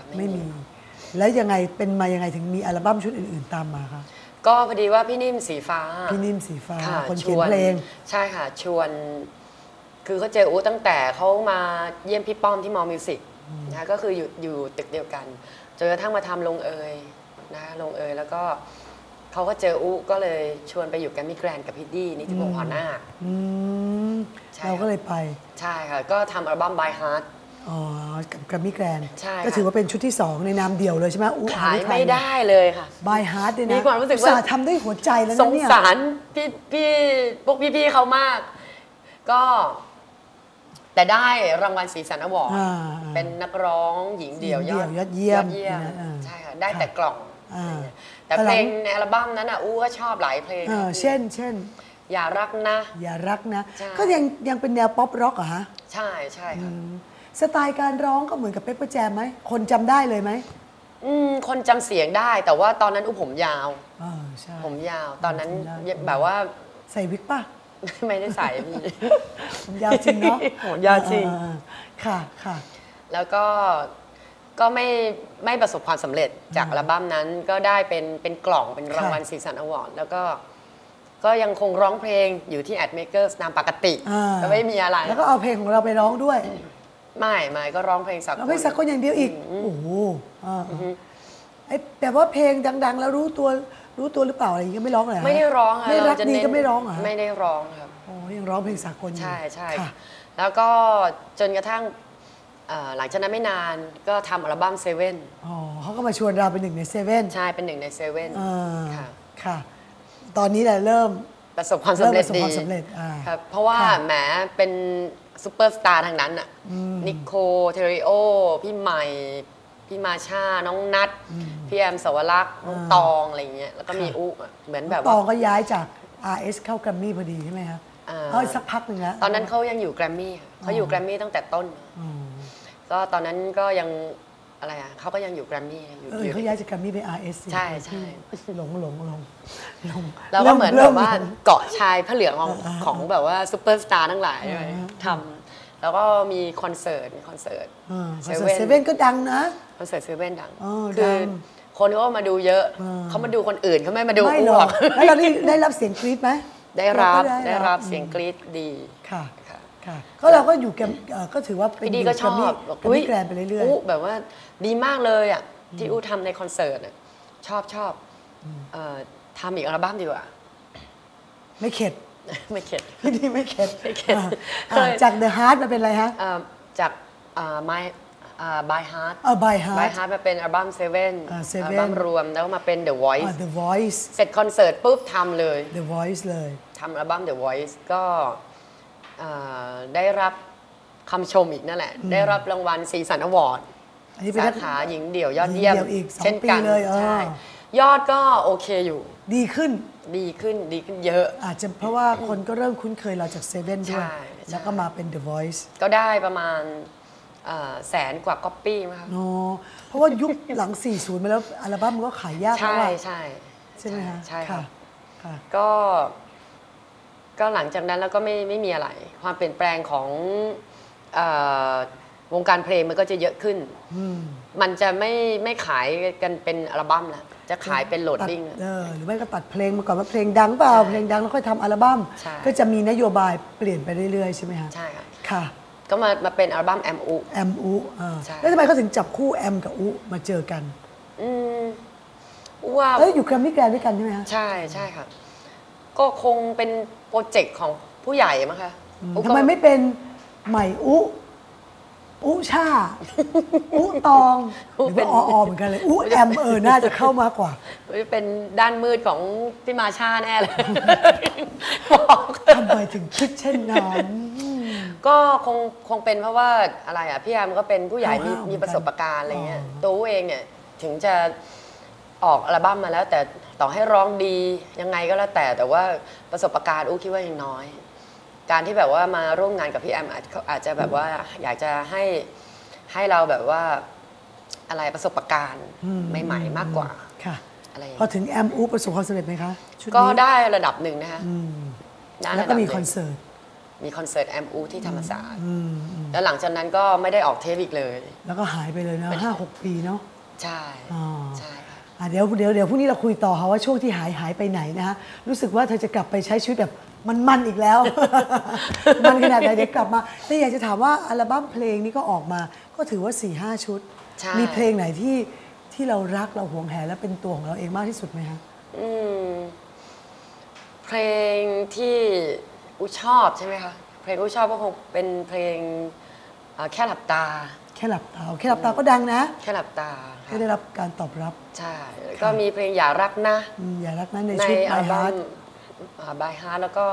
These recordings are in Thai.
ค่ะไม่มี แล้วยังไงเป็นมายังไงถึงมีอัลบั้มชุดอื่น ๆ ตามมาคะก็พอดีว่าพี่นิ่มสีฟ้าพี่นิ่มสีฟ้าค่ะคนเขียนชวเพลง ใช่ค่ะ ชวน คือเขาเจออูตั้งแต่เขามาเยี่ยมพี่ป้อมที่มอมิวสิกนะคะก็คืออยู่อยู่ตึกเดียวกันจนกระทั่งมาทำลงเอยนะคะลงเอยแล้วก็เขาก็เจออูก็เลยชวนไปอยู่แกรมมี่แกรนด์กับพี่ดี้นิติพงษ์หอนาคอืมใช่เราก็เลยไป ใช่ค่ะ ก็ทำอัลบั้ม By Heart อ๋อกับแกรมมี่แกรนใช่ค่ะ ก็ถือว่าเป็นชุดที่ 2 ในนามเดี่ยวเลยใช่ไหมอู้ขายไม่ได้เลยค่ะ บายฮาร์ดเนี่ยนะมีความรู้สึกว่า อุตส่ห์ทำด้วยหัวใจแล้วสนะงเนี่ยสารพี่พี่พวกพี่ๆเขามาก ก็ แต่ได้รางวัลสีสันอวอร์ดอ่า เป็นนักร้องหญิงเดี่ยวยหญิงเดี่ยวยอดเยี่ยมนะอ่าใช่ค่ะ ได้ค่ะแต่กล่องอ่าแต่พอหลัเพงลงในอัลบั้มนั้นอะอู้ก็ชอบหลายเพลงเออเช่น เช่น อย่ารักนะ อย่ารักนะ ใช่ ก็ยังยังเป็นแนวป๊อปร็อกเหรอฮะใช่ใช่ค่ะ สไตล์การร้องก็เหมือนกับเปปเปอร์แจมไหม คนจำได้เลยไหมอืมคนจำเสียงได้ แต่ว่าตอนนั้นอู้ผมยาว เออใช่ ผมยาว ตอนนั้นจำได้ แบบว่า ใส่วิกป่ะ ไม่ได้ใส่พี่ ผมยาวจริงเนาะผมยาวจริงเออเออค่ะค่ะ แล้วก็ก็ไม่ไม่ประสบความสำเร็จจากอัลบั้มนั้นก็ได้เป็นเป็นกล่องเป็นรางวัลค่ะ ซีซันอวอร์ดแล้วก็ก็ยังคงร้องเพลงอยู่ที่ Ad Makers ตามปกติ อ่าก็ไม่มีอะไร แล้วก็เอาเพลงของเราไปร้องด้วย ไม่ไม่ก็ร้องเพลงสากล เราไม่สักคนอย่างเดียวอีก โอ้โหอ่าไอ้แต่ว่าเพลงดัง ๆ แล้วรู้ตัวรู้ตัวหรือเปล่าอะไรอย่างเงี้ยไม่ร้องเลยเหรอไม่ได้ร้องค่ะไม่รักเาจะดีเน้นก็ไม่ร้องเหรอไม่ได้ร้องครับ โอ้ยังร้องเพลงสากลอยู่ใช่ใช่ค่ะ แล้วก็จนกระทั่งเอ่อหลังจากนั้นไม่นานก็ทำอัลบั้มเซเว่นอ๋อเขาก็มาชวนเราเป็นหนึ่งในเซเว่นใช่เป็นหนึ่งในเซเว่นอ่าค่ะ ค่ะ ตอนนี้แหละเริ่ม ประสบความสำเร็จเริ่มประสบดีความสำเร็จอ่าครับเพราะว่าค่ะแหมเป็นซูเปอร์สตาร์ทางนั้นอะนิโคเทริโอ พี่ใหม่ พี่มาชา น้องนัทพี่แอมสวรักษ์น้องตองอะไรเงี้ยแล้วก็มีอุอะเหมือนแบบตว่าองก็ย้ายจาก RS เข้าแกรมมี่พอดีใช่ไหมครับอ่าเอ้ยสักพักหนึ่งแล้วตอนนั้นเขายังอยู่แกรมมี่ค่ะเขาอยู่แกรมมี่ตั้งแต่ต้นอ๋อก็ตอนนั้นก็ยัง อะไรอะเขาก็ยังอยู่แกรมมี่อยู่เอออยู่เขาย้ายจากแกรมมี่ไป RS สิใช่ใช่หลงหลงหลงหลงแล้วก็เหมือนริ่แบบว่าหลงเกาะชายผ้าเหลืองของของแบบว่าซูเปอร์สตาร์ทั้งหลายเลยอ่าทำแล้วก็มีคอนเสิร์ตมีคอนเสิร์ตอ่าเซคอนเว่เสิร์ตเซเว่นก็ดังนะคอนเสิร์ตเซเว่นดังอ๋อคืดัองคนก็มาดูเยอะอ่าเขามาดูคนอื่นเขาไม่มาดูไม่อ้หรวอกกแล้วเราได้ได้รับเสียงกรี๊ดไหมได้รับเาก็ได้รับเสียงกรี๊ดดีค่ะ ค่ะค่ะก็เราก็อยู่แกรมเอ่อก็ถือว่าเป็นพี่ดีก็ชอบแกรมมี่แกรมมี่แกรนด์ไปเรื่อยอู้แบบว่าดีมากเลยอะที่อู้ทำในคอนเสิร์ตอะชอบชอบเอ่อทำอีกอัลบั้มดีกว่า ๆ ไม่เข็ด ไม่เข็ด พี่ดีไม่เข็ดไม่เข็ดอ่าเคอ่ายจาก The Heart มาเป็นอะไรฮะเอ่อจากอ่า My อ่า By Heart เออ By By Heart Heart มาเป็นอัลบั้ม Seven อ่าอั Seven ลบั้มรวมแล้วก็มาเป็น The Voice อ่า The Voice เสร็จคอนเสิร์ตปุ๊บทำเลย The Voice เลย ทำอัลบั้ม The Voice ก็ เอ่อได้รับคำชมอีกนั่นแหละ ได้รับรางวัลสีสันอวอร์ดอันนี้เป็นสานัก ขาหญิงเดี่ยวยอดเยี่ยมหญิงเดี่ยวอีกสองเช่นกันปีเลยเออ ใช่ยอดก็โอเคอยู่ดีขึ้น ดีขึ้นดีขึ้นเยอะ อาจจะเพราะว่าคนก็เริ่มคุ้นเคยเราจากเซเว่นด้วย ใช่ใช่ แล้วก็มาเป็น The Voice ก็ได้ประมาณเอ่อแสนกว่าก๊อปปี้มั้งคะอ๋อเพราะว่ายุคหลัง 40 มาแล้ว อัลบั้มมันก็ขายยากแล้วใช่อะใช่ ใช่ไหมฮะใช่ค่ะ ค่ะ ก็ ก็หลังจากนั้นแล้วก็ไม่ไม่มีอะไร ความเปลี่ยนแปลงของเออวงการเพลงมันก็จะเยอะขึ้น มันจะไม่ไม่ขายกันเป็นอัลบั้มแล้วจะขายเป็นโหลดตัดดิ้งเออหรือไม่ก็ตัดเพลงมาก่อนว่าเพลงดังเปล่าใช่เพลงดังแล้วค่อยทำอัลบั้มใช่ ก็จะมีนโยบายเปลี่ยนไปเรื่อยๆใช่ไหมฮะใช่ค่ะ ค่ะก็มามาเป็นอัลบั้มแอมอุ แอมอุอ่าใช่ แล้วทำไมเขาถึงจับคู่แอมกับอุมาเจอกันอืมว่า เอ้ยอยู่แกรมมี่แกรนด์ด้วยกันใช่ไหมฮะ ใช่ใช่ค่ะ ก็คงเป็นโปรเจกต์ของผู้ใหญ่มั้งคะอุ๊กทำก็ ไมไม่เป็นใหม่อุ อุชา อุตองหรือว่าอออเหมือนกันเลย อุแอมเออ น่าจะเข้ามากกว่า เป็นด้านมืดของพี่มาชาแน่เลย บอกทำไมถึงคิดเช่นนั้น ก็คงคงเป็นเพราะว่าอะไรอะ พี่แอมก็เป็นผู้ใหญ่มีห้าวๆมีประสบการณ์อะไรเงี้ยอ๋อ ตัวเองเนี่ย ถึงจะออกอัลบั้มมาแล้วแต่ ต่อให้ร้องดียังไงก็แล้วแต่แต่ว่าประสบการณ์อู้คิดว่ายังน้อย การที่แบบว่ามาร่วมงานกับพี่แอมอาจเขาอาจจะแบบว่าอยากจะให้ให้เราแบบว่าอะไรประสบการณ์ใหม่ ๆ มากกว่าค่ะอะไรอย่างพอเงี้ยถึงแอมอุประสบความสำเร็จไหมคะชุดก็นี้ได้ระดับหนึ่งนะคะอืมได้แล้วก็ระดับมีหนึ่งคอนเสิร์ตมีคอนเสิร์ตแอมอูที่ธรรมศาสตร์แล้วหลังจากนั้นก็ไม่ได้ออกเทปอีกเลย แล้วก็หายไปเลยนะห้าหกปีเนาะใช่อ๋อใช่ค่ะอะ เดี๋ยวเดี๋ยวเดี๋ยวพรุ่งนี้เราคุยต่อค่ะว่าช่วงที่หายหายไปไหนนะฮะรู้สึกว่าเธอจะกลับไปใช้ชีวิตแบบมันๆอีกแล้ว มันขนาดไหนเดี๋ยวกลับมาแต่อยากจะถามว่าอัลบั้มเพลงนี้ก็ออกมา ก็ถือว่า4ี่ห้าชุดใช่มีเพลงไหนที่ที่เรารักเราหวงแหนและเป็นตัวของเราเองมากที่สุดไหมคะอืมเพลงที่อูชอบใช่ไหมคะเพลงอูชอบก็คงเป็นเพลงเอ่อแค่หลับตาแค่หลับตาแค่หลับตาก็ดังนะ แค่หลับตาก็ค่ะได้รับการตอบรับ ใช่แล้วก็มีเพลงอย่ารักนะอืมอย่ารักนั้นในในชุดอั My ลบั้ Heart มบายฮาร์แล้วก็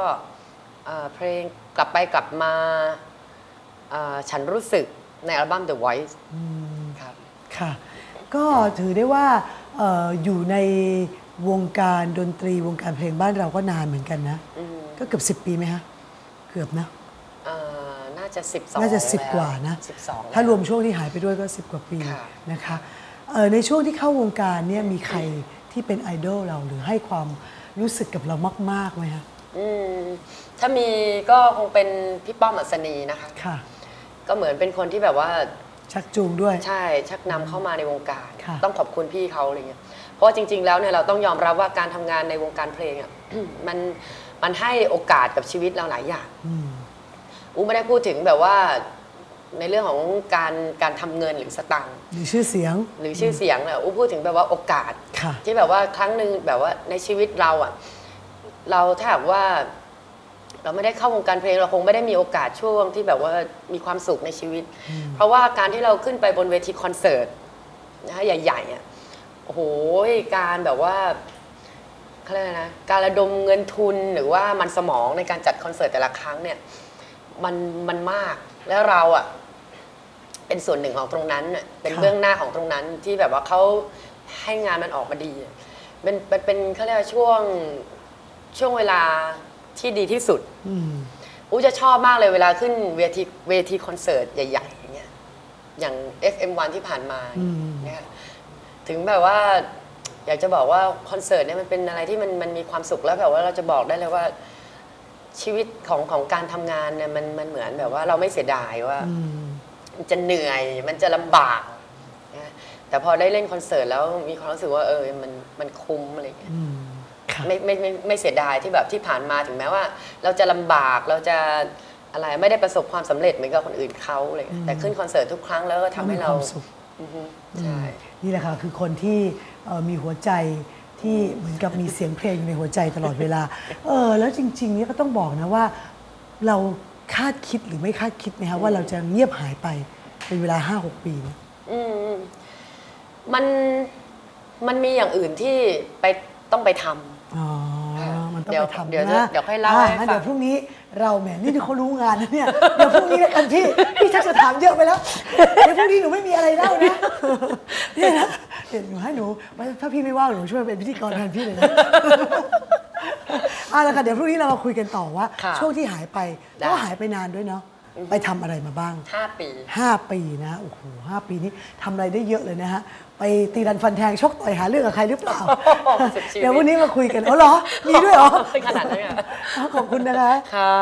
เอ่อเพลงกลับไปกลับมาเอ่อฉันรู้สึกในอัลบั้ม The Voice ครับค่ะ ก็ถือได้ว่าเอออยู่ในวงการดนตรีวงการเพลงบ้านเราก็นานเหมือนกันนะ ก็เกือบสิบปีไหมคะเกือบนะเอ่อน่าจะ 12 น่าจะแล้วสิบกว่านะ 12 ถ้ารวมช่วงที่หายไปด้วยก็สิบกว่าปีค่ะนะคะเอ่อในช่วงที่เข้าวงการเนี่ยมีใครที่เป็นไอดอลเราหรือให้ความรู้สึกกับเรามากๆไหมคะอืมถ้ามีก็คงเป็นพี่ป้อมอัศนีนะคะค่ะ ก็เหมือนเป็นคนที่แบบว่าชักจูงด้วย ใช่ ชักนำเข้ามาในวงการค่ะต้องขอบคุณพี่เขาอะไรเงี้ยเพราะว่าจริง ๆ แล้วเนี่ยเราต้องยอมรับว่าการทำงานในวงการเพลงอะมันมันให้โอกาสกับชีวิตเราหลายอย่าง อืมอูไม่ได้พูดถึงแบบว่าในเรื่องของการการทำเงินหรือสตังค์หรือชื่อเสียง หรือชื่อเสียงเนี่ยอูพูดถึงแบบว่าโอกาส ค่ะ ที่แบบว่าครั้งหนึ่งแบบว่าในชีวิตเราอะเราถ้าหากว่า เราไม่ได้เข้าวงการเพลงเราคงไม่ได้มีโอกาสช่วงที่แบบว่ามีความสุขในชีวิต เพราะว่าการที่เราขึ้นไปบนเวทีคอนเสิร์ตนะคะใหญ่ๆอะโอ้โหการแบบว่าเขาเรียกอะไรนะการระดมเงินทุนหรือว่ามันสมองในการจัดคอนเสิร์ตแต่ละครั้งเนี่ย มันมันมาก แล้วเราอะเป็นส่วนหนึ่งของตรงนั้นน่ะเป็นค่ะเบื้องหน้าของตรงนั้นที่แบบว่าเขาให้งานมันออกมาดีอะเป็นเป็นเป็นเขาเรียกว่าช่วงช่วงเวลาที่ดีที่สุด อืม อู้จะชอบมากเลยเวลาขึ้นเวทีเวทีคอนเสิร์ตใหญ่ๆอย่างเงี้ยอย่าง FM1 ที่ผ่านมาอืม เนี่ยถึงแบบว่าอยากจะบอกว่าคอนเสิร์ตเนี่ยมันเป็นอะไรที่มันมันมีความสุขแล้วแบบว่าเราจะบอกได้เลยว่า ชีวิตของของการทำงานเนี่ยมันมันเหมือนแบบว่าเราไม่เสียดายว่า อืม มันจะเหนื่อยมันจะลำบากนะแต่พอได้เล่นคอนเสิร์ตแล้วมีความรู้สึกว่าเออมันมันคุ้มอะไรอย่างเงี้ยอืมค่ะไม่ไม่ไม่ไม่เสียดายที่แบบที่ผ่านมาถึงแม้ว่า เราจะลำบากเราจะอะไรไม่ได้ประสบความสำเร็จเหมือนกับคนอื่นเขาอะไรอย่างเลยแต่ขึ้นคอนเสิร์ตทุกครั้งแล้วก็ทำให้เรามีความสุข อือฮึใช่ นี่แหละค่ะคือคนที่เอ่อมีหัวใจ ที่เหมือนกับมีเสียงเพลงอยู่ในหัวใจตลอดเวลา เออ แล้วจริงๆเนี่ยก็ต้องบอกนะว่า เราคาดคิดหรือไม่คาดคิดไหมคะว่าเราจะเงียบหายไปเป็นเวลาห้าหกปีเนี่ยอืมมันมันมีอย่างอื่นที่ไปต้องไปทำ อ๋อค่ะมันต้องเดี๋ยวไปทำเดี๋ยวนะเดี๋ยวค่อยเล่าอะให้งั้นฟังเดี๋ยวพรุ่งนี้เราแหมนี่เขารู้งานนะเนี่ย เดี๋ยวพรุ่งนี้แล้วกันพี่ พี่ชักจะถามเยอะไปแล้ว เดี๋ยวพรุ่งนี้หนูไม่มีอะไรเล่านะเนี่ยนะ เดี๋ยวหนูให้หนูถ้าพี่ไม่ว่างหนูช่วยเป็นพิธีกรแทนพี่เลยนะเอาละค่ะเดี๋ยวพรุ่งนี้เรามาคุยกันต่อว่า ค่ะช่วงที่หายไปได้ ก็หายไปนานด้วยเนาะไปทำอะไรมาบ้าง ห้าปี 5 ปีนะโอ้โหห้าปีนี้ทำอะไรได้เยอะเลยนะฮะ ไปตีรันฟันแทงชกต่อยหาเรื่องกับใครหรือเปล่า สุดชีวิต เดี๋ยววันนี้มาคุยกันอ๋อเหรอ มีด้วยเหรอขนาดนั้นอะขอบคุณนะคะ ค่ะ